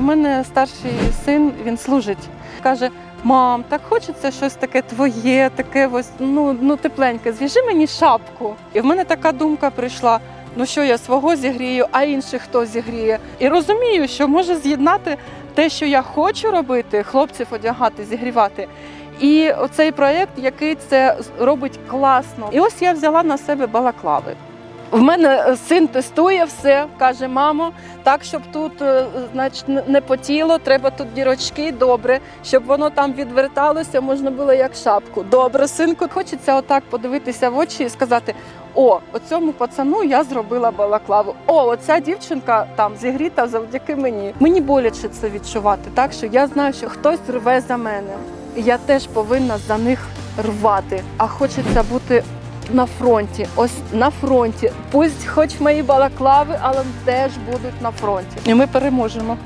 в мене старший син він служить. Каже: мам, так хочеться щось таке твоє, таке ось ну, ну тепленьке. Зв'яжи мені шапку. І в мене така думка прийшла. Ну що я свого зігрію, а інших хто зігріє. І розумію, що може з'єднати те, що я хочу робити, хлопців одягати, зігрівати. І оцей проєкт, який це робить класно. І ось я взяла на себе балаклави. В мене е, син тестує все, каже, мамо, так, щоб тут е, значить, не- потіло, треба тут дірочки, добре, щоб воно там відверталося, можна було як шапку. Добре, синку, хочеться отак подивитися в очі і сказати: о, оцьому пацану я зробила балаклаву. О, оця дівчинка там зігріта завдяки мені. Мені боляче це відчувати, так що я знаю, що хтось рве за мене. Я теж повинна за них рвати. А хочеться бути на фронті. Ось на фронті. Пусть хоч мої балаклави, але теж будуть на фронті. І ми переможемо.